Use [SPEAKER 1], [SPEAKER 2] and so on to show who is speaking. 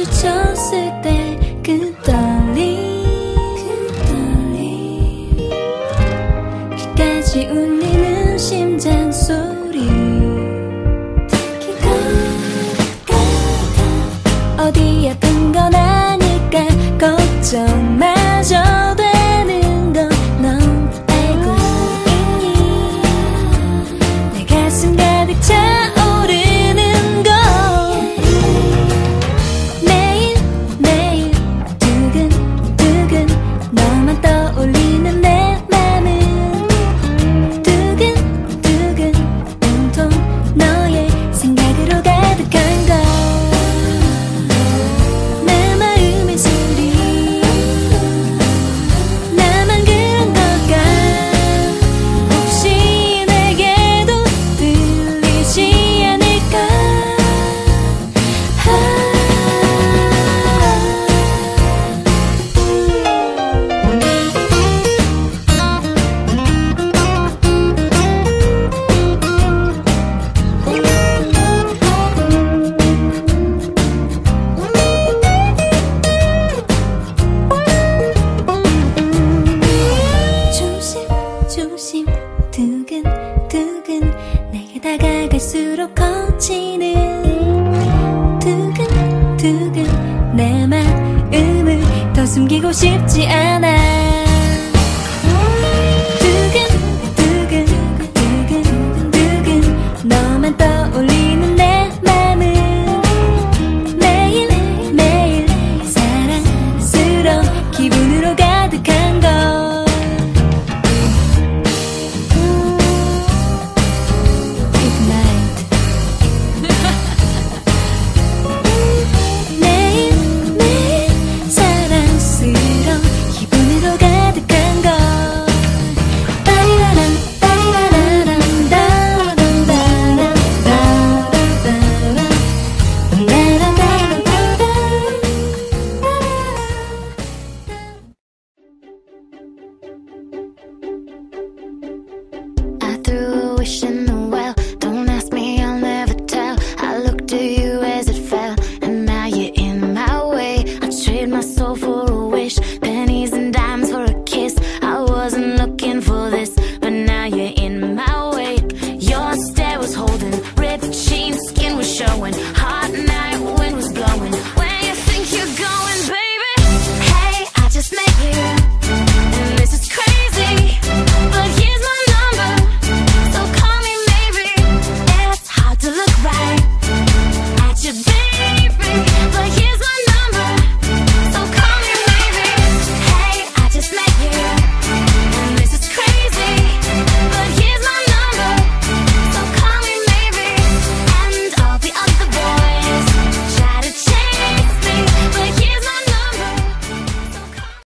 [SPEAKER 1] 마주쳤을 때 그 떨림 그 떨림. 끝까지 울리는 심장 소리. 기가 가 어디였던 건 아닐까 걱정 마. 내 마음을 더 숨기고 싶지 않아.
[SPEAKER 2] reflection